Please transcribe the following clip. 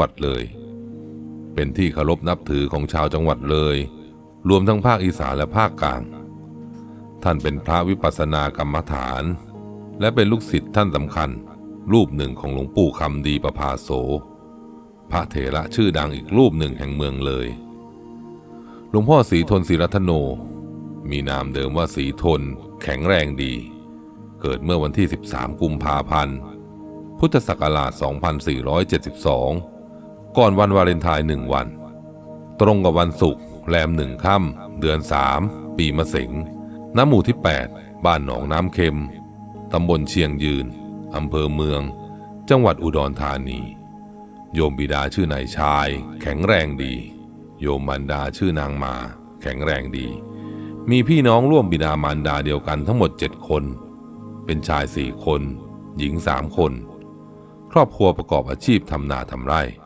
วัดเลย เป็นที่เคารพนับถือของชาวจังหวัดเลย รวมทั้งภาคอีสานและภาคกลาง ท่านเป็นพระวิปัสสนากรรมฐาน และเป็นลูกศิษย์ท่านสำคัญ รูปหนึ่งของหลวงปู่คำดีประภาโส พระเถระชื่อดังอีกรูปหนึ่งแห่งเมืองเลย หลวงพ่อศรีทนศิรัตโน มีนามเดิมว่าศรีทน แข็งแรงดี เกิดเมื่อวันที่ 13 กุมภาพันธ์พุทธศักราช 2472 ก่อนวันวาเลนไทน์หนึ่งวัน ตรงกับวันศุกร์แรมหนึ่งค่ำเดือน3ปีมะเสงน้ำหมู่ที่ 8 บ้านหนองน้ำเค็ม ตำบลเชียงยืน อำเภอเมือง จังหวัดอุดรธานี โยมบิดาชื่อนายชาย แข็งแรงดี โยมมารดาชื่อนางมา แข็งแรงดี มีพี่น้องร่วมบิดามารดาเดียวกันทั้งหมดเจ็ดคน เป็นชายสี่คน หญิงสามคน ครอบครัวประกอบอาชีพทำนาทำไร่